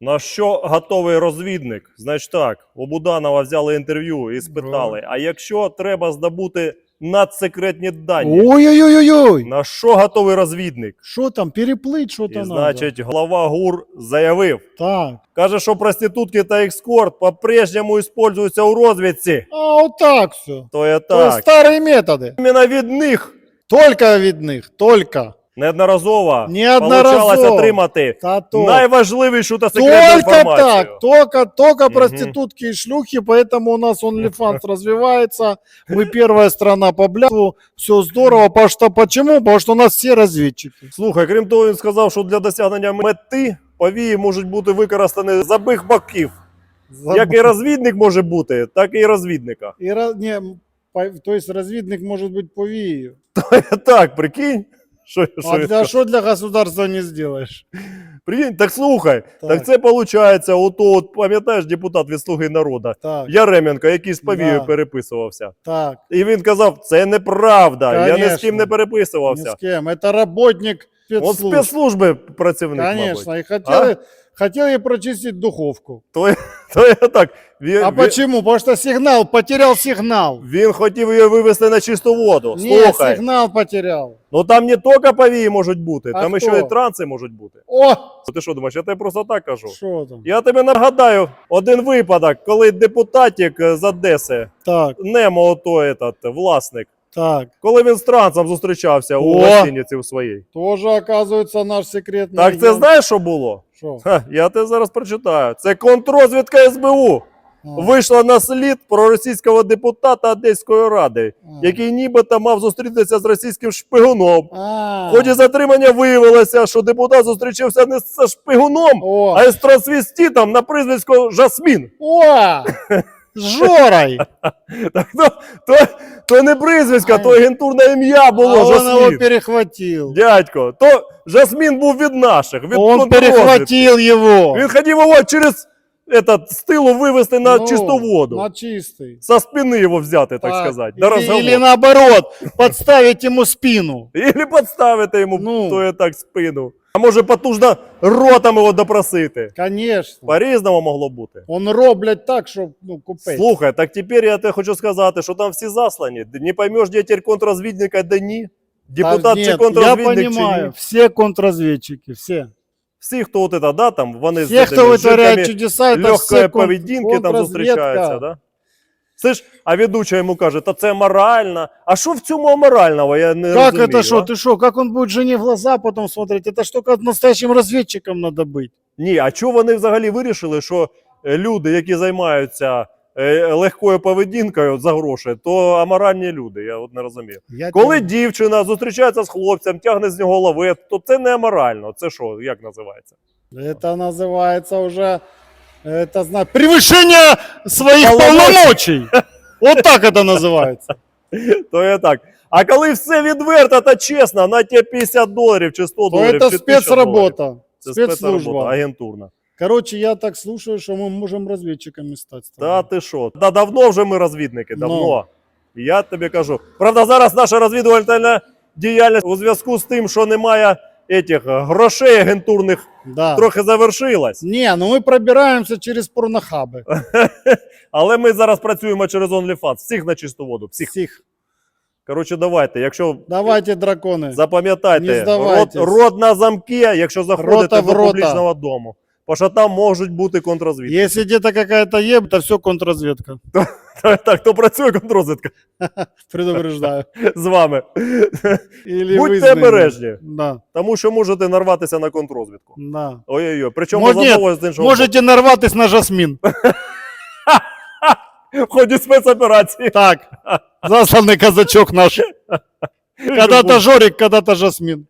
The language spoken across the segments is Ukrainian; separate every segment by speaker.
Speaker 1: На що готовий розвідник? Значить так, у Буданова взяли інтерв'ю і спитали: а якщо треба здобути надсекретні дані,
Speaker 2: Ой-ой-ой-ой.
Speaker 1: на що готовий розвідник?
Speaker 2: Що там, переплыть
Speaker 1: І
Speaker 2: що-то надо?
Speaker 1: значить, глава ГУР заявив.
Speaker 2: Так.
Speaker 1: Каже, що проститутки та екскорт по-прежньому використовуються у розвідці.
Speaker 2: А вот так все.
Speaker 1: То є
Speaker 2: То есть
Speaker 1: так.
Speaker 2: старые методы.
Speaker 1: Іменно від них
Speaker 2: Только видных, только.
Speaker 1: неодноразово
Speaker 2: Неодноразово.
Speaker 1: получалось отримати
Speaker 2: Та то.
Speaker 1: найважливішу та секретну
Speaker 2: Только
Speaker 1: інформацію.
Speaker 2: так, только, только
Speaker 1: Мгм.
Speaker 2: проститутки и шлюхи, поэтому у нас OnlyFans развивается. Мы первая страна по бляху, все здорово. Потому что, почему? Потому что у нас все разведчики.
Speaker 1: Слухай, крім того, він сказав, що для досягнення мети повії можуть бути використані з обох боків. Як і розвідник може бути, так і розвідника.
Speaker 2: И ra- не, по- то есть разведник может быть по ВИИ.
Speaker 1: Так, прикинь. Що, що
Speaker 2: А для
Speaker 1: що
Speaker 2: что для государства не сделаешь?
Speaker 1: Прикинь, так слухай, так,
Speaker 2: Так.
Speaker 1: це виходить, ото, от, пам'ятаєш, депутат від Слуги народу,
Speaker 2: Так,
Speaker 1: Яременко, який з повією
Speaker 2: Да.
Speaker 1: переписувався.
Speaker 2: так.
Speaker 1: І він казав, це неправда, я ні з
Speaker 2: Конечно.
Speaker 1: ким не переписувався.
Speaker 2: с кем. Это работник
Speaker 1: От
Speaker 2: спецслужб.
Speaker 1: спецслужби працівник, мабуть.
Speaker 2: Конечно. И хотели, хотели прочистить духовку.
Speaker 1: То, то я так. Він,
Speaker 2: А
Speaker 1: він,
Speaker 2: почему? Потому что сигнал, потерял сигнал.
Speaker 1: він хотів її вивести на чисту воду.
Speaker 2: Не,
Speaker 1: Слухай,
Speaker 2: сигнал потерял.
Speaker 1: ну там не тільки повії можуть бути,
Speaker 2: А
Speaker 1: там
Speaker 2: хто?
Speaker 1: ще й транси можуть бути.
Speaker 2: О,
Speaker 1: Ти що думаєш, я тебе просто так кажу.
Speaker 2: что там?
Speaker 1: Я тобі нагадаю один випадок, коли депутатик е, з Одеси,
Speaker 2: Так,
Speaker 1: Немо, ото этот, власник,
Speaker 2: так.
Speaker 1: коли він з трансом зустрічався у гостиниці у своїй.
Speaker 2: Тоже, оказывается, наш секретный
Speaker 1: Так це знаєш, що було?
Speaker 2: Шо?
Speaker 1: Ха, я тебе зараз прочитаю. Це контррозвідка СБУ.
Speaker 2: А,
Speaker 1: Вийшла на слід проросійського депутата Одеської ради,
Speaker 2: а.
Speaker 1: який нібито мав зустрітися з російським шпигуном.
Speaker 2: А.
Speaker 1: В ході затримання виявилося, що депутат зустрічався не з шпигуном,
Speaker 2: О,
Speaker 1: а із трансвеститом на прізвисько Жасмін.
Speaker 2: о, с Жорой.
Speaker 1: Так то, то, то не прізвисько, то агентурне ім'я було
Speaker 2: а он его
Speaker 1: Жасмін.
Speaker 2: перехватил.
Speaker 1: Дядько, то Жасмін був від наших, від
Speaker 2: Он
Speaker 1: контррозвідки.
Speaker 2: перехватил его.
Speaker 1: Він хотів його через этот, з тилу вивести на
Speaker 2: Ну,
Speaker 1: чисту воду.
Speaker 2: На чистый.
Speaker 1: Со спини його взяти, так, сказати. До
Speaker 2: Или,
Speaker 1: розговору.
Speaker 2: или наоборот, подставить ему спину.
Speaker 1: Или підставити йому
Speaker 2: Ну.
Speaker 1: то я так спину. А може потужно ротом його допросити.
Speaker 2: Конечно.
Speaker 1: По-різному могло бути.
Speaker 2: Он роблять так, що ну, купець.
Speaker 1: Слухай, так тепер я тебе хочу сказати, що там всі заслані. Не поймеш, де тепер контррозвідник, а де ні. Депутат
Speaker 2: Та
Speaker 1: чи
Speaker 2: нет, я
Speaker 1: контррозвідник, чи
Speaker 2: понимаю,
Speaker 1: ні.
Speaker 2: все контрразведчики, все.
Speaker 1: Всі, хто от это, да, там, вони
Speaker 2: Все,
Speaker 1: з
Speaker 2: кто
Speaker 1: цими
Speaker 2: вытворяет
Speaker 1: жидками
Speaker 2: чудеса, это
Speaker 1: легкої
Speaker 2: все кон-
Speaker 1: поведінки там
Speaker 2: контрразведка.
Speaker 1: зустрічаються, да? Це ж, а ведуча йому каже, та це морально. А що в цьому аморального? Я не
Speaker 2: Как
Speaker 1: розумію,
Speaker 2: это что?
Speaker 1: а?
Speaker 2: Ты что? Как он будет жене в глаза потом смотреть? Это что, как настоящим разведчиком надо быть?
Speaker 1: Ні, а чого вони взагалі вирішили, що е, люди, які займаються е, легкою поведінкою за гроші, то аморальні люди. Я от не розумію.
Speaker 2: Я
Speaker 1: Коли
Speaker 2: тебе-
Speaker 1: дівчина зустрічається з хлопцем, тягне з нього лавет, то це не аморально. Це що, як називається?
Speaker 2: Это называется уже, это зна... превышение своих
Speaker 1: Полномочий.
Speaker 2: полномочий. Вот так это называется.
Speaker 1: То я так. А коли все відверто та чесно, на ті 50 доларів чи 100
Speaker 2: То
Speaker 1: доларів.
Speaker 2: это
Speaker 1: чи 1000 доларів.
Speaker 2: спецработа.
Speaker 1: Це спецробота,
Speaker 2: Спецслужба.
Speaker 1: агентурна.
Speaker 2: Короче, я так слушаю, что мы можем разведчиками стать. с тобой.
Speaker 1: Та ти що? Та давно вже ми розвідники,
Speaker 2: Ну.
Speaker 1: давно. Я тобі кажу. Правда, зараз наша розвідувальна діяльність у зв'язку з тим, що немає етих грошей агентурних,
Speaker 2: Да.
Speaker 1: трохи завершилась.
Speaker 2: Не, ну мы пробираемся через порнохабы.
Speaker 1: Але ми зараз працюємо через OnlyFans. Всіх на чисту воду. Всіх.
Speaker 2: Всех.
Speaker 1: Коротше, давайте. Якщо
Speaker 2: Давайте, драконы.
Speaker 1: запам'ятайте,
Speaker 2: Не
Speaker 1: рот,
Speaker 2: здавайтесь.
Speaker 1: рот на замки, якщо заходите
Speaker 2: Рота в
Speaker 1: до
Speaker 2: рота.
Speaker 1: публічного дому. Бо що там можуть бути контррозвідки.
Speaker 2: Если где-то какая-то еб, то все контрразведка.
Speaker 1: Так, то працює контррозвідка
Speaker 2: Предупреждаю.
Speaker 1: з вами.
Speaker 2: Или
Speaker 1: Будьте
Speaker 2: вы
Speaker 1: обережні.
Speaker 2: Да,
Speaker 1: Тому що можете нарватися на контррозвідку.
Speaker 2: да.
Speaker 1: Ой-ой-ой. Причому
Speaker 2: Може,
Speaker 1: з іншого.
Speaker 2: Можете нарватись на жасмин.
Speaker 1: боку. В ході спецоперації.
Speaker 2: Так, засланный казачок наш. Когда-то Жорик, когда-то Жасмин.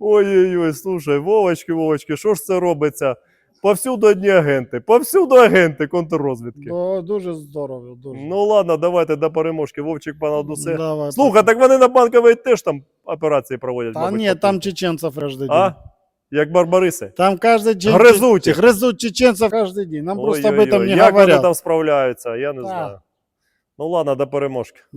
Speaker 1: Ой-ой-ой, слушай, Вовочки, Вовочки, що ж це робиться? Повсюду одні агенти, повсюду агенти контррозвідки.
Speaker 2: О, дуже здорово, дуже.
Speaker 1: Ну ладно, давайте до переможки. Вовчик понад усе.
Speaker 2: Давай,
Speaker 1: Слухай, так вони на банковій теж там операції проводять.
Speaker 2: Та
Speaker 1: мабуть,
Speaker 2: ні,
Speaker 1: потім.
Speaker 2: там чеченцев каждый день.
Speaker 1: А? Як барбариси.
Speaker 2: Там каждый день
Speaker 1: Грызут
Speaker 2: че-
Speaker 1: их.
Speaker 2: грызут чеченцев каждый день. Нам просто об
Speaker 1: Ой-ой-ой,
Speaker 2: этом не
Speaker 1: Як вони
Speaker 2: говорят.
Speaker 1: там справляються, я не
Speaker 2: Так.
Speaker 1: знаю. Ну ладно, до переможки.